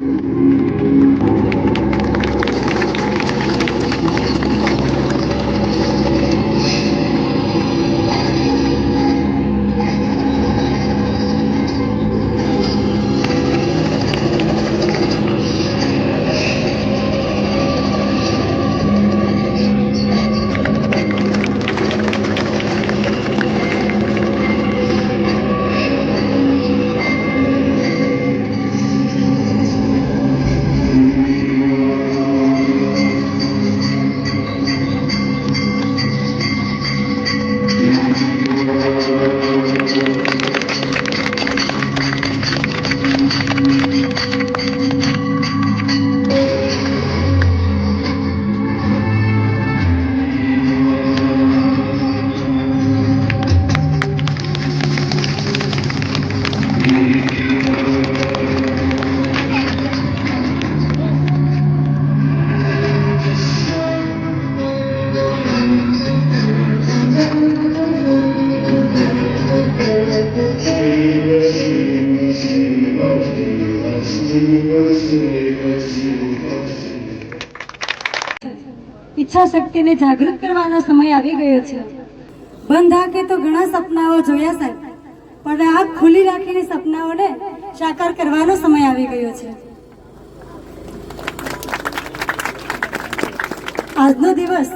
ઈચ્છા જાગૃત કરવાનો સમય આવી ગયો છે. બંધ આંખે તો ઘણા સપનાઓ જોયા સાહેબ, પણ આંખ ખુલ્લી રાખીને સપનાઓને સાકાર કરવાનો સમય આવી ગયો છે. આજનો દિવસ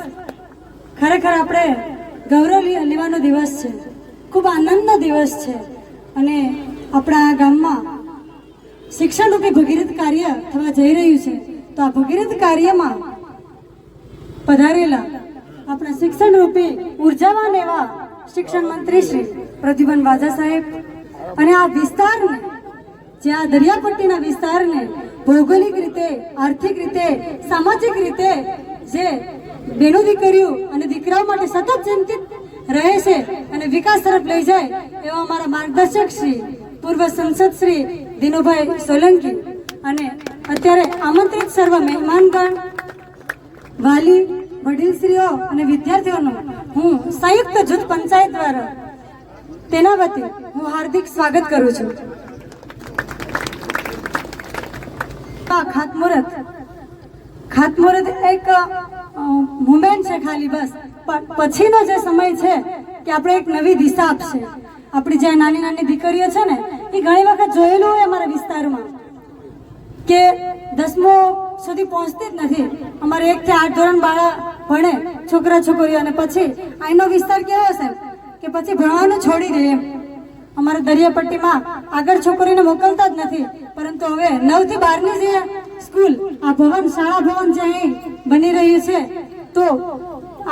ખરેખર આપણે ગૌરવ લેવાનો દિવસ છે. ખૂબ આનંદનો દિવસ છે અને આપણા ગામમાં શિક્ષણ રૂપે ભગીરથ કાર્ય થવા જઈ રહ્યું છે. તો આ ભગીરથ કાર્યમાં પધારેલા આપણા શિક્ષણ રૂપી ઉર્જાવાન એવા શિક્ષણ મંત્રી શ્રી પ્રતિભન વાજા સાહેબ અને આ વિસ્તારને, જે આ દરિયાપટ્ટીના વિસ્તારને ભૌગોલિક રીતે, આર્થિક રીતે, સામાજિક રીતે જે બેનો દીકરીઓ અને દીકરાઓ માટે સતત ચિંતિત રહે છે અને વિકાસ તરફ લઈ જાય એવા અમારા માર્ગદર્શક શ્રી પૂર્વ સંસદ શ્રી દિનુભાઈ સોલંકી અને અત્યારે આમંત્રિત સર્વ મહેમાનગણ વાલી, વડીલશ્રીઓ અને વિદ્યાર્થીઓનું હું સંયુક્ત જૂથ પંચાયત દ્વારા તેના વતી હું હાર્દિક સ્વાગત કરું છું. આ ખાતમુહૂર્ત ખાતમુહૂર્ત એક મુમેન્ટ છે ખાલી બસ. પણ પછીનો જે સમય છે કે આપણે એક નવી દિશા આપશે. આપણી જે નાની નાની દીકરીઓ છે ને, એ ઘણી વખત જોયેલું હોય અમારા વિસ્તારમાં કે દસમો સુધી પહોંચતી જ નથી. અમારે એક થી આઠ ધોરણ બાળા ભણે છોકરા, છોકરીઓ, અને પછી અહીંનો વિસ્તાર કેવો છે કે પછી ભણવાનું છોડી દે અમારા દરિયાપટ્ટીમાં આગળ છોકરીને મોકલતા જ નથી. પરંતુ હવે નવથી બારની જે સ્કૂલ, આ ભવન, શાળા ભવન જે અહીં બની રહ્યું છે, તો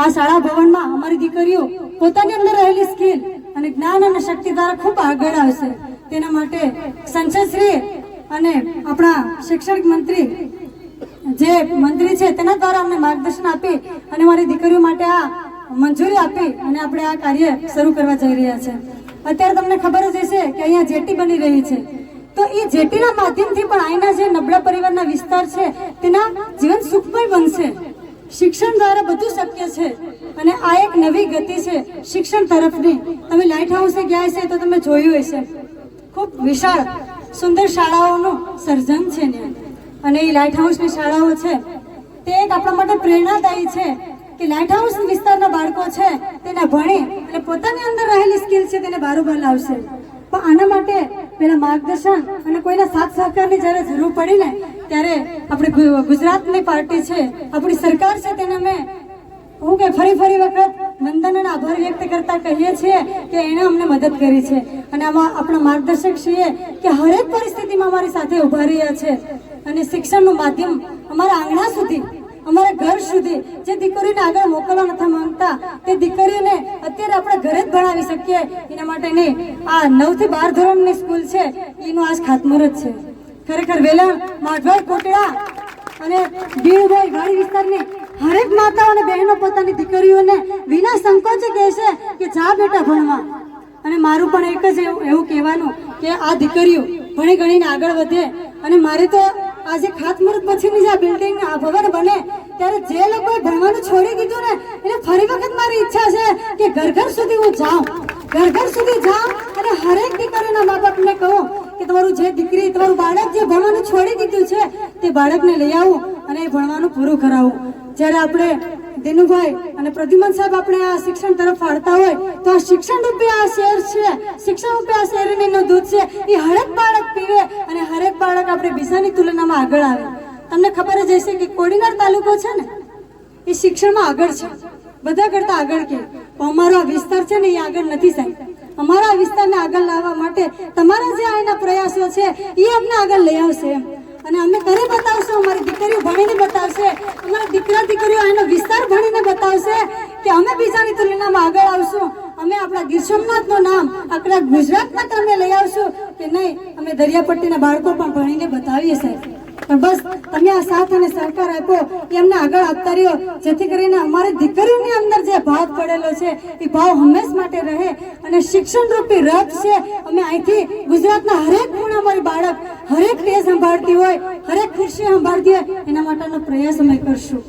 આ શાળા ભવનમાં અમારી દીકરીઓ પોતાની અંદર રહેલી સ્કિલ અને જ્ઞાન અને શક્તિ દ્વારા ખૂબ આગળ આવશે. તેના માટે સંસદશ્રી અને આપણા શિક્ષણ મંત્રી જે મંત્રી છે તેના દ્વારા અમને માર્ગદર્શન આપી અને મારી દીકરીઓ માટે આ મંજૂરી આપી અને આપણે આ કાર્ય શરૂ કરવા જઈ રહ્યા છે. અત્યારે તમને ખબર જ હશે કે અહીંયા જેટી બની રહી છે. તો એ જેટીના માધ્યમથી પણ અહીંના જે નબળા પરિવારના વિસ્તાર છે, તેના જીવન સુખમય બનશે. શિક્ષણ દ્વારા બધું શક્ય છે અને આ એક નવી ગતિ છે શિક્ષણ તરફની. તમે લાઇટ હાઉસે ગયા હશે તો તમે જોયું હશે. ખૂબ વિશાળ, સુંદર શાળાઓનું સર્જન છે ત્યાં અને એ લાઇટ હાઉસની શાળાઓ છે, તે એક આપણા માટે પ્રેરણાદાયી છે કે લાઇટ હાઉસ વિસ્તારના બાળકો છે, તેને ભણી અને પોતાની અંદર રહેલી સ્કિલ છે તેને બારોબાર લાવશે. પણ આના માટે પેલા માર્ગદર્શન અને કોઈના સાથ સહકારની જ્યારે જરૂર પડી ને, ત્યારે આપણે ગુજરાતની પાર્ટી છે, આપણી સરકાર છે તેને અમે હું કે ફરી ફરી વખત વંદન અને આભાર વ્યક્ત કરતા કહીએ છીએ કે એણે અમને મદદ કરી છે. અને આમાં આપણા માર્ગદર્શક છીએ કે હરેક પરિસ્થિતિમાં અમારી સાથે ઊભા રહ્યા છે. અને શિક્ષણનું માધ્યમ અમારા આંગણા સુધી, અમારા ઘર સુધી જે દીકરીઓને આગળ મોકલવા નથી માંગતા, તે દીકરીઓને અત્યારે આપણે ઘરે જ ભણાવી શકીએ. એના માટેની આ નવથી બાર ધોરણની સ્કૂલ છે, એનું આજ ખાતમુહૂર્ત છે. ખરેખર વેલા માધવર કોટડા અને દીવભાઈ વાડી વિસ્તારની હરેક માતાઓ અને બહેનો પોતાની દીકરીઓને વિના સંકોચે કહે છે કે, જા બેટા ભણવા. અને મારું પણ એક જ એવું એવું કહેવાનું કે, આ દીકરીઓ ભણી ગણીને આગળ વધે અને મારે તો આજે ખાતમુહૂર્ત પછીની જે આ બિલ્ડિંગ આ ભવન બને, ત્યારે જે લોકોએ ભણવાનું છોડી દીધું ને એટલે ફરી વખત મારી ઈચ્છા છે કે ઘર ઘર સુધી હું જાઉં. ઘર ઘર સુધી જાઉં અને હરેક દીકરીના મા બાપને કહું કે તમારું જે દીકરી, તમારું બાળક જે ભણવાનું છોડી દીધું છે, તે બાળકને લઈ આવું અને એ ભણવાનું પૂરું કરાવું. જ્યારે આપણે દિનુભાઈ અને પ્રદ્યુમન સાહેબ આપણે આ શિક્ષણ તરફ ફાળતા હોય તો આ શિક્ષણ રૂપે આ શહેર છે. શિક્ષણ રૂપે આ શહેરીનું દૂધ છે. એ હરેક બાળક પીવે અને હરેક બાળક આપણે બીજાની તુલનામાં આગળ આવે. તમને ખબર જ હશે કે કોડીનાર તાલુકો છે ને, એ શિક્ષણમાં આગળ છે. બધા કરતા આગળ કે. અમારો આ વિસ્તાર છે ને એ આગળ નથી સાહેબ. અમારા વિસ્તારને આગળ લાવવા માટે તમારા જે અહીંના પ્રયાસો છે, એ અમને આગળ લઈ આવશે એમ. અને અમે ઘરે બતાવશું, અમારી દીકરીઓ ભણીને બતાવશે, અમારા દીકરા દીકરીઓ એનો વિસ્તાર ભણીને બતાવશે કે અમે બીજાની તુલનામાં આગળ આવશું. અમે આપણા ગીર સોમનાથનું નામ આપણા ગુજરાતમાં તમને લઈ આવશું કે નહીં, અમે દરિયાપટ્ટીના બાળકો પણ ભણીને બતાવીએ સાહેબ. પણ બસ, તમે આ સાથ અને સહકાર આપ્યો, એમને આગળ આપતા રહ્યો. જેથી કરીને અમારી દીકરીઓની અંદર જે ભાવ પડેલો છે, એ ભાવ હંમેશ માટે રહે અને શિક્ષણ રૂપી રથ છે. અમે અહીંથી ગુજરાતના હરેક ખૂણામાં બાળક હરેક ડે સંભાળતી હોય, હરેક ખુરશી સંભાળતી હોય, એના માટેનો પ્રયાસ અમે કરશું.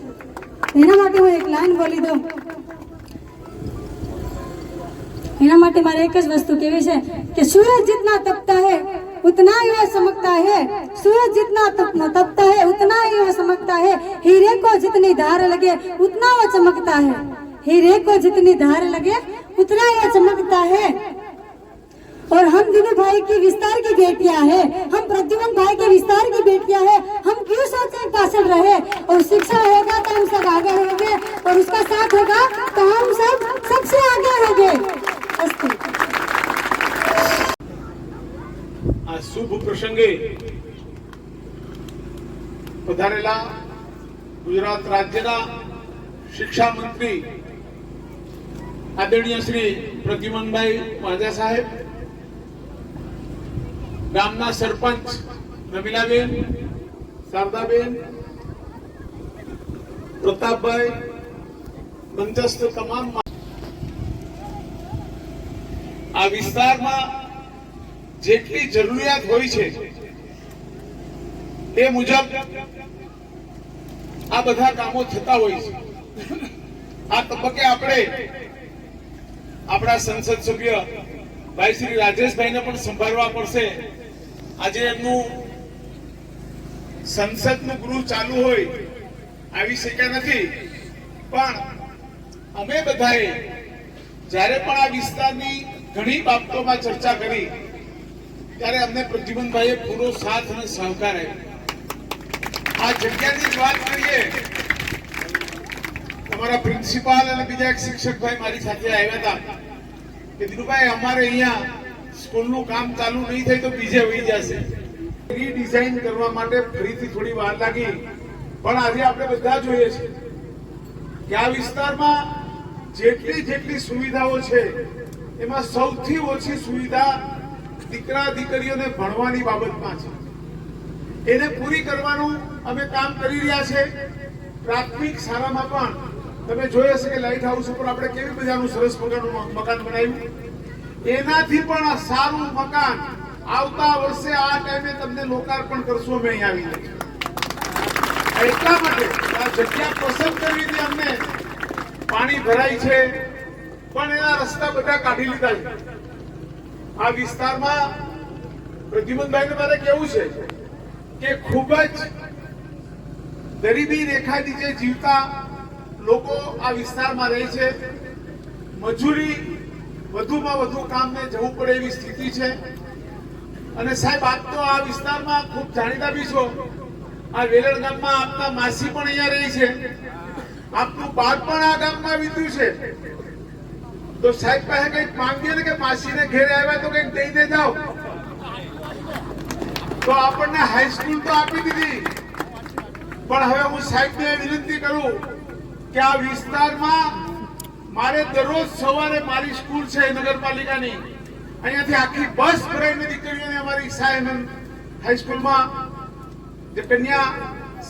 એના માટે હું એક લાઈન બોલી દઉં. એના માટે મારે એક જ વસ્તુ કેવી છે કે સૂરજ જીતના તપતા હે उतना ही वह चमकता है। सूरज जितना तपता है, उतना ही वह चमकता है। हीरे को जितनी धार लगे, उतना वह चमकता है। हीरे को जितनी धार लगे, उतना ही चमकता है। और हम दिनू भाई की विस्तार की बेटियाँ हैं। हम प्रद्युमन भाई के विस्तार की बेटियाँ हैं। हम क्यों सोचे पासल रहे? और शिक्षा होगा तो हम सब आगे होंगे। और उसका પધારેલા ગુજરાત રાજ્યના શિક્ષા મંત્રી આદરણીય શ્રી પ્રદ્યુમનભાઈ વાજા સાહેબ, ગામના સરપંચ રમીલાબેન શારદાબેન, પ્રતાપભાઈ, મંચસ્થ તમામ આ વિસ્તારમાં જેટલી જરૂરિયાત હોય છે એ મુજબ આ બધા કામો થતા હોય છે. આ તબક્કે આપણે આપણા સંસદ સભ્ય ભાઈ શ્રી રાજેશભાઈને પણ સંભાળવા પડશે. આજે એમનું સંસદનું ગૃહ ચાલુ હોય આવી શક્યા નથી. પણ અમે બધાએ જ્યારે પણ આ વિસ્તારની ઘણી બાબતોમાં ચર્ચા કરી, ત્યારે અમને પ્રદ્યુમનભાઈએ પૂરો સાથ અને સહકાર આપ્યો. આ જગ્યાની વાત કરીએ, અમારા પ્રિન્સિપાલ અને બીજા એક શિક્ષકભાઈ મારી સાથે આવ્યા હતા. કે ધીરુભાઈ અમારે અહીંયા સ્કૂલનું કામ ચાલુ નહીં થાય તો બીજે વહી જશે. રીડિઝાઇન કરવા માટે ફરીથી થોડી વાર લાગી, પણ આજે આપણે બધા જોઈએ છે કે આ વિસ્તારમાં જેટલી જેટલી સુવિધાઓ છે, એમાં સૌથી ઓછી સુવિધા દીકરા દીકરીઓને ભણવાની બાબતમાં છે. એને પૂરી કરવાનું અમે કામ કરી રહ્યા છે. પ્રાથમિક શાળામાં પણ તમે જોઈ હશે કે લાઇટ હાઉસ ઉપર આપણે કેવી મજાનું સરસ મકાનનું મકાન બનાવ્યું. એનાથી પણ આ સારું મકાન આવતા વર્ષે આ ટાઈમે તમને લોકાર્પણ કરશું અમે અહીંયા આવીને. એટલા માટે આ જગ્યા પસંદ કરવી હતી અમને. પાણી ભરાય છે, પણ એના રસ્તા બધા કાઢી લીધા છે. આ વિસ્તારમાં પ્રદ્યુમનભાઈને મારે કેવું છે કે ખૂબ જ ગરીબી રેખા નીચે જીવતા લોકો આ વિસ્તારમાં રહે છે, મજૂરી વધુમાં વધુ કામને જવું પડે એવી સ્થિતિ છે. અને સાહેબ, આપ તો આ વિસ્તારમાં ખૂબ જાણીતા બી છો. આ વેલણ ગામમાં આપના માસી પણ અહીંયા રહી છે. આપનું બાળપણ આ ગામમાં વીત્યું છે. તો સાહેબ પાસે કંઈક માંગીએ ને કે માસીને ઘેરે આવ્યા તો કંઈક દઈને જાઓ. તો આપણને હાઈસ્કૂલ તો આપી દીધી. પણ હવે હું સાહેબને વિનંતી કરું કે આ વિસ્તારમાં મારે દરરોજ સવારે મારી સ્કૂલ છે નગરપાલિકાની. અહીંયાથી આખી બસ ભરાઈને દીકરીઓને અમારી સાયનંદ હાઈસ્કૂલમાં જે કન્યા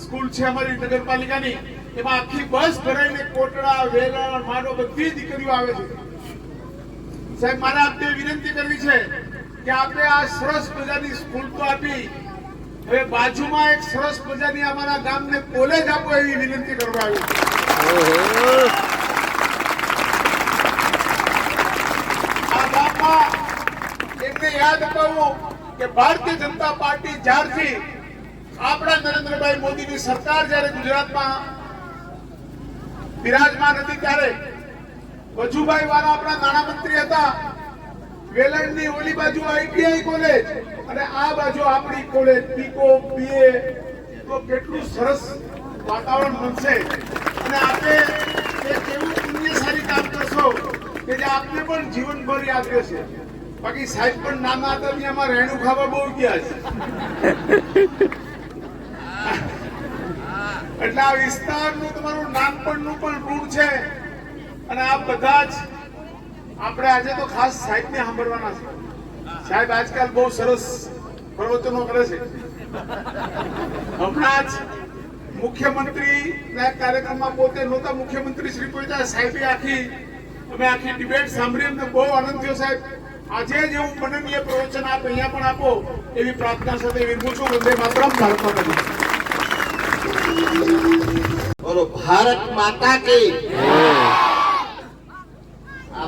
સ્કૂલ છે અમારી નગરપાલિકાની, એમાં આખી બસ ભરાઈને કોટડા વેરા માડો બધી દીકરીઓ આવે છે. સાહેબ, મારે આપને વિનંતી કરવી છે કે આપણે આ સરસ મજાની સ્કૂલ તો આપી. હવે બાજુમાં એક સરસ મજાની અમારા ગામને કોલેજ આપો એવી વિનંતી કરવા આવી યાદ અપાવું કે ભારતીય જનતા પાર્ટી જ્યારથી આપણા નરેન્દ્રભાઈ મોદીની સરકાર જ્યારે ગુજરાતમાં બિરાજમાન હતી ત્યારે વજુભાઈ વાળા આપણા નાણામંત્રી હતા. વેલણની ઓલી બાજુ આઈટીઆઈ કોલેજ અને આ બાજુ આપણી કોલેજ બીકો બીએ તો કેટલું સરસ વાતાવરણ બનશે. અને આપણે એક એવું પુણ્યશાળી કામ કરશો કે જે આપને પણ જીવનભર યાદ રહેશે. બાકી સાહેબ પણ નાના હતા ત્યાં આમાં રહેણું ખાવા બહુ ગયા છે. એટલે આ વિસ્તારનું તમારું નાનપણનું પણ ઋણ છે. અને આ બધા જ આપણે આજે તો ખાસ સાહેબને સાંભળવાના છે. સાહેબ આજકાલ બહુ સરસ પ્રવચનો કરે છે. હમણાં જ મુખ્યમંત્રી ના કાર્યક્રમમાં પોતે નહોતા મુખ્યમંત્રી શ્રી પહોંચ્યા સાહેબે આખી, અમે આખી ડિબેટ સાંભળી, અમને બહુ આનંદ થયો સાહેબ. આજે જ એવું મનનીય પ્રવચન આપ અહીંયા પણ આપો, એવી પ્રાર્થના સાથે વિરમું છું, વંદે માતરમ, ભારત માતા ભારત માતા કી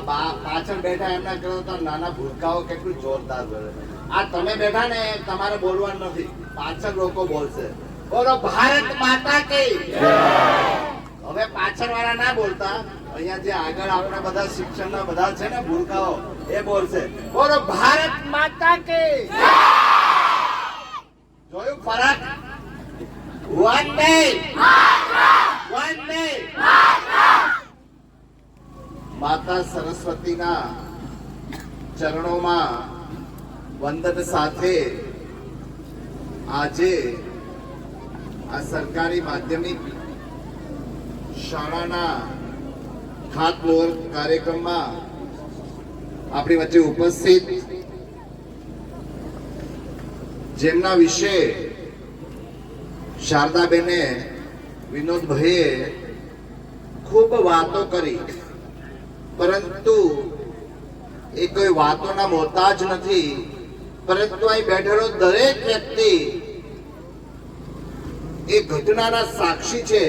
પાછળ બેઠા એમના કરતા નાના ભૂલકાઓ કેટલું જોરદાર બોલે આ તમે બેઠા ને, તમારે બોલવાનું નથી. પાછળ લોકો બોલશે. બોલો, ભારત માતા કી હવે પાછળ વાળા ના બોલતા. અહીંયા જે આગળ આપણે બધા શિક્ષણના બધા છે ને ભૂલકાઓ, એ બોલશે. બોલો, ભારત માતા કે જોયું. ફરક? વાત day. માતા સરસ્વતીના ચરણોમાં વંદન સાથે આજે આ સરકારી માધ્યમિક શાળાના ખાતમુહૂર્ત કાર્યક્રમમાં આપણી વચ્ચે ઉપસ્થિત. જેમના વિશે શારદાબેને વિનોદભાઈએ ખૂબ વાતો કરી. પરંતુ એ કોઈ વાતોના મોહતાજ નથી. પરંતુ અહીં બેઠેલો દરેક વ્યક્તિ એ ઘટનાના સાક્ષી છે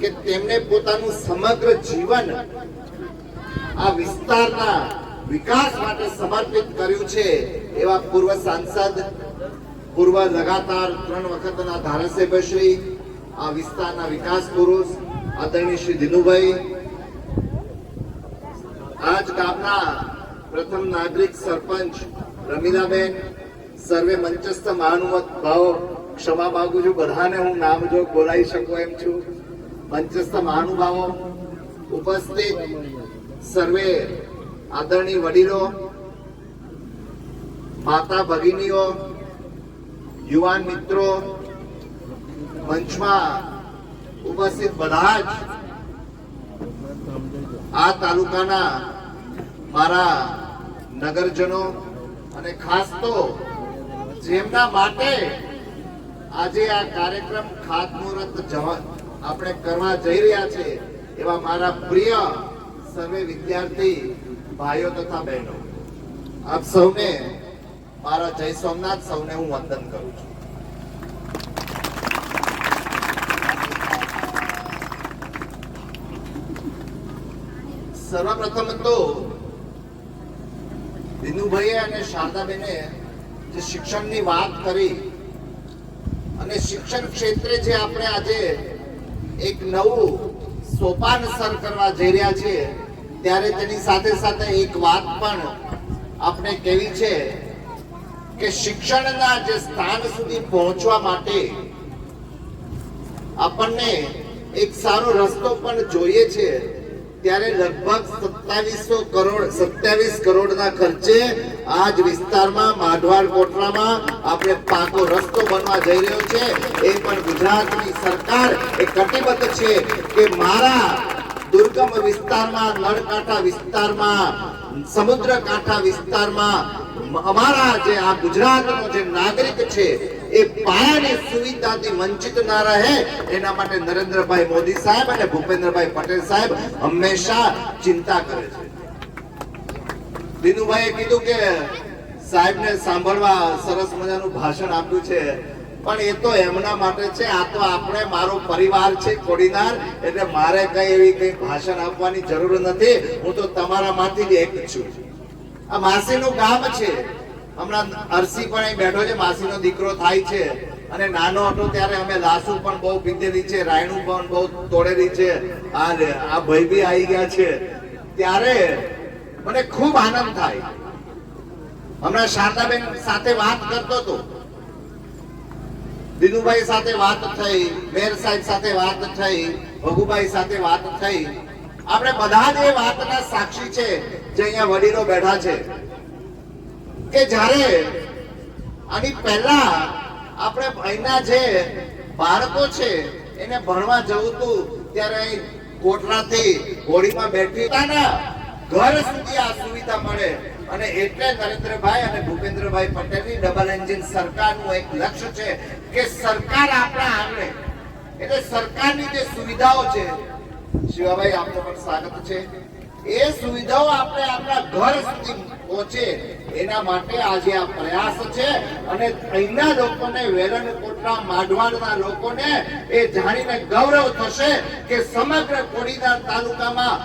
કે તેમણે પોતાનું સમગ્ર જીવન આ વિસ્તારના વિકાસ માટે સમર્પિત કર્યું છે એવા પૂર્વ સાંસદ, પૂર્વ લગાતાર ત્રણ વખતના ધારાસભ્યશ્રી આ વિસ્તારના વિકાસ પુરુષ, આદરણીય શ્રી દિનુભાઈ આ જ ગામના પ્રથમ નાગરિક સરપંચ રમીલાબેન, સર્વે મંચસ્થ મહાનુમત ભાવ, ક્ષમા માગું છું, બધાને હું નામ જો બોલાવી શકું એમ છું. મંચસ્થ મહાનુભાવો, ઉપસ્થિત સર્વે આદરણીય વડીલો, માતા ભગિનીઓ, યુવાન મિત્રો, મંચમાં ઉપસ્થિત બધા જ આ તાલુકાના મારા નગરજનો અને ખાસ તો જેમના માટે આજે આ કાર્યક્રમ ખાતમુહૂર્ત આપણે કરવા જઈ રહ્યા છે, એવા મારા પ્રિય સર્વે વિદ્યાર્થી ભાઈઓ તથા બહેનો. આપ સૌને મારા જય સોમનાથ સૌને હું વંદન કરું છું. સર્વપ્રથમ તો દિનુભાઈએ અને શારદાબેને જે શિક્ષણની વાત કરી અને શિક્ષણ ક્ષેત્રે જે આપણે આજે એક નવું સોપાન સર કરવા જઈ રહ્યા છીએ, ત્યારે તેની સાથે સાથે એક વાત પણ આપણે કેવી છે કે શિક્ષણના જે સ્થાન સુધી પહોંચવા માટે આપણને એક સારો રસ્તો પણ જોઈએ છે. ત્યારે લગભગ સત્તાવીસો કરોડ, સત્યાવીસ કરોડના ખર્ચે આ જ વિસ્તારમાં માઢવાડ કોટડામાં આપણે પાકો રસ્તો બનવા જઈ રહ્યો છે. એ પણ ગુજરાતની સરકાર એ કટિબદ્ધ છે કે મારા દુર્ગમ વિસ્તારમાં, નળકાંઠા વિસ્તારમાં સમુદ્ર કાંઠા વિસ્તારમાં, અમારા જે આ ગુજરાતનો જે નાગરિક છે એ પાયાની સુવિધાથી વંચિત ના રહે એના માટે નરેન્દ્રભાઈ મોદી સાહેબ અને ભૂપેન્દ્રભાઈ પટેલ સાહેબ હંમેશા ચિંતા કરે છે. દિનુભાઈએ કીધું કે સાહેબને સાંભળવા સરસ મજાનું ભાષણ આપ્યું છે. પણ એ તો એમના માટે છે, આ તો આપણે, મારો પરિવાર છે કોડીનાર, એટલે મારે કઈ એવી કઈ ભાષણ આપવાની જરૂર નથી. હું તો તમારામાંથી જ એક છું. આ માસીનું ગામ છે. હમણાં અરસી પણ બેઠો છે, માસીનો દીકરો થાય છે. અને નાનો હતો ત્યારે અમે લાસુ પણ બહુ પીધેલી છે, રાયણું પણ બહુ તોડેલી છે. આ આ ભાઈ બી આવી ગયા છે. ત્યારે મને ખૂબ આનંદ થાય. હમણાં શારદાબેન સાથે વાત કરતો હતો. દિનુભાઈ સાથે વાત થઈ, મેર સાહેબ સાથે વાત થઈ, ભગુભાઈ સાથે વાત થઈ. આપણે બધા જ એ વાતના સાક્ષી છે, જે અહીંયા વડીલો બેઠા છે. કે જ્યારે આની પહેલા આપણે અહીંના જે બાળકો છે, એને ભણવા જવું હતું, ત્યારે અહીં કોટલાથી હોળીમાં બેઠી ઘર સુધી આ સુવિધા મળે. અને એટલે નરેન્દ્રભાઈ અને ભૂપેન્દ્રભાઈ પટેલની ડબલ એન્જિન સરકારનું એક લક્ષ્ય છે કે સરકાર આપણા આંગણે એટલે સરકારની જે સુવિધાઓ છે, શિવાભાઈ, આપનો પણ સ્વાગત છે. એ સુવિધાઓ આપણે આપણા ઘર સુધી પહોંચે એના માટે આજે આ પ્રયાસ છે અને અહીંના લોકોને વેરણ કોટરા માઢવાડના લોકોને એ જાણીને ગૌરવ થશે કે સમગ્ર કોડીનાર તાલુકામાં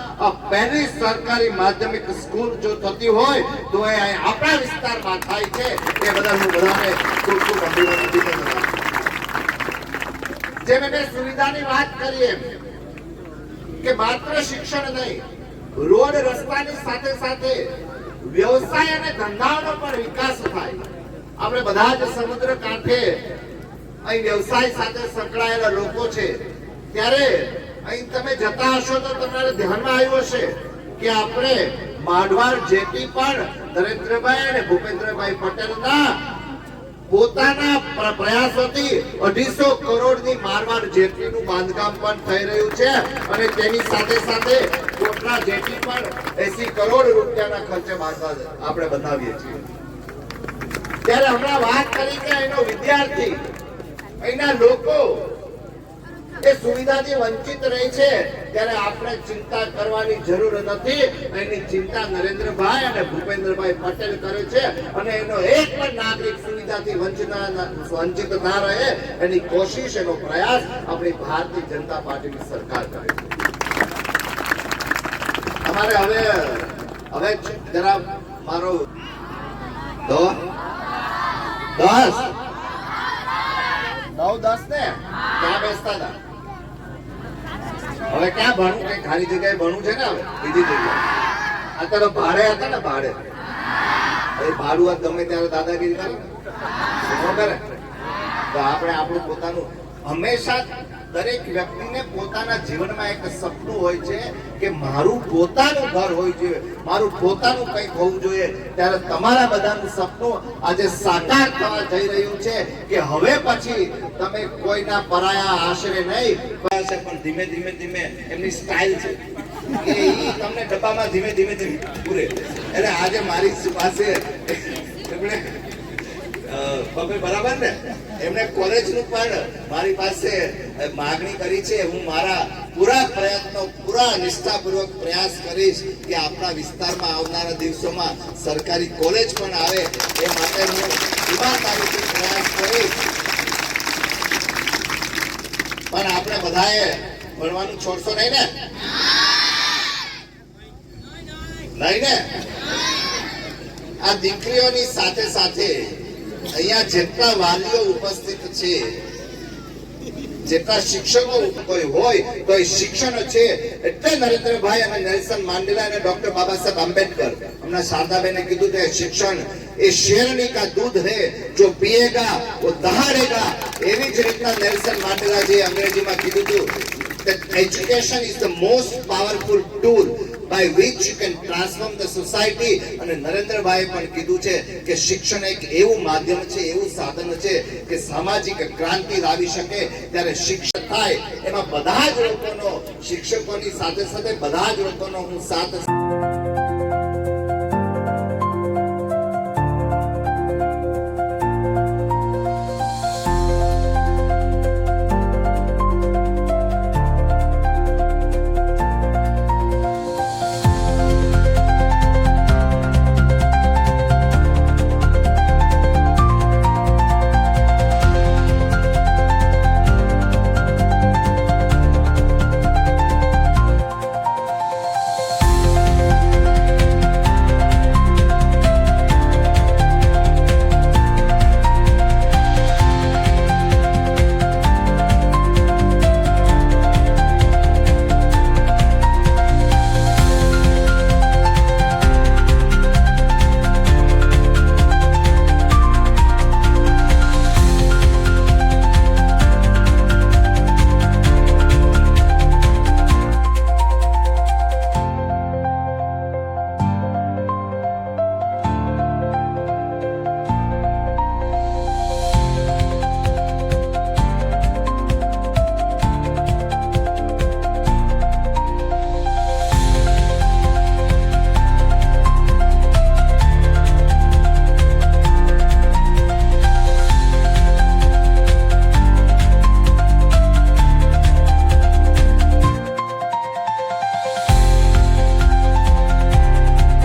પહેલી સરકારી માધ્યમિક સ્કૂલ જો થતી હોય તો એ આપણા વિસ્તારમાં થાય છે. એ બદલ હું બધાને ખૂબ ખૂબ અભિનંદન. જેમ મેં સુવિધાની વાત કરીએ કે માત્ર શિક્ષણ નહીં રોડ રસ્તાની સાથે સાથે વ્યવસાય અને ધંધાઓનો પણ વિકાસ થાય. આપણે બધા જ સમુદ્ર કાંઠે અહીં વ્યવસાય સાથે સંકળાયેલા લોકો છે. ત્યારે અહીં તમે જતા હશો તો તમારે ધ્યાનમાં આવ્યું હશે કે આપણે માડવાડ જેટી પણ નરેન્દ્રભાઈ અને ભૂપેન્દ્રભાઈ પટેલના પોતાના પ્ર- પ્રયાસોથી અઢીસો કરોડની મારવાડ જેટલીનું બાંધકામ પણ થઈ રહ્યું છે અને તેની સાથે સાથે કોટલા જેટલી પણ એસી કરોડ રૂપિયાના ખર્ચે આપણે બનાવીએ છીએ. ત્યારે હમણાં વાત કરી કે એનો વિદ્યાર્થી અહીંના લોકો એ સુવિધાથી વંચિત રહે છે. ત્યારે આપણે ચિંતા કરવાની જરૂર નથી. એની ચિંતા નરેન્દ્રભાઈ અને ભૂપેન્દ્રભાઈ પટેલ કરે છે અને એનો એક પણ નાગરિક સુવિધાથી વંચિત ના- રહે એની કોશિશ, એનો પ્રયાસ આપણી ભારતીય જનતા પાર્ટીની સરકાર કરે છે. અમારે હવે હવે જરા મારો દસ. નવ દસ ને? ક્યાં બેસતા હતા? હવે ક્યાં ભણવું? કઈ ખાલી જગ્યાએ ભણવું છે ને હવે? બીજી જગ્યાએ. અત્યારે ભાડે હતા ને, ભાડે. હવે ભાડું આ ગમે ત્યારે દાદાગીરી કરે ને. કરે તો આપણે આપણું પોતાનું હંમેશા દરેક વ્યક્તિને પોતાના જીવનમાં એક સપનું હોય છે કે મારું પોતાનું ઘર હોય જોઈએ મારું પોતાનું કંઈક હોવું જોઈએ. ત્યારે તમારા બધાનું સપનું આજે સાકાર થવા જઈ રહ્યું છે કે હવે પછી તમે કોઈના પરાયા આશરે નહીં પણ ધીમે ધીમે ધીમે એમની સ્ટાઇલ છે. કે એ તમને ડબ્બામાં ધીમે ધીમે ધીમે પૂરે. એટલે આજે મારી પાસે એમણે અ, બરાબર ને? એમણે કોલેજનું પણ મારી પાસે માગણી કરી છે. હું મારા પૂરા પ્રયત્નો પૂરા નિષ્ઠાપૂર્વક પ્રયાસ કરીશ કે આપણા વિસ્તારમાં આવનારા દિવસોમાં સરકારી કોલેજ પણ આવે. એ માટે હું ઈમાનદારીથી પ્રયાસ કરીશ. પણ આપણે બધાએ ભણવાનું છોડશો નહીં ને? નહીં ને? આ દીકરીઓની સાથે સાથે અહીંયા જેટલા વાલીઓ ઉપસ્થિત છે, જેટલા શિક્ષકો કોઈ હોય તો શિક્ષણ છે, એટલે નરેન્દ્રભાઈ અને નેલ્સન માંડેલા અને ડોક્ટર બાબા સાહેબ આંબેડકર. હમણાં શારદાબેને કીધું કે શિક્ષણ એ શેરણી કા દૂધ હે, જો પીએગા, વો દહાડેગા. એવી જ રીતના નેલ્સન માંડેલાજીએ અંગ્રેજીમાં કીધું હતું that education is the most powerful tool. By which you can transform the society અને નરેન્દ્રભાઈએ પણ કીધું છે કે શિક્ષણ એક એવું માધ્યમ છે, એવું સાધન છે કે સામાજિક ક્રાંતિ લાવી શકે. ત્યારે શિક્ષણ થાય. એમાં બધા જ લોકોનો, શિક્ષકોની સાથે સાથે બધા જ લોકોનો હું સાથ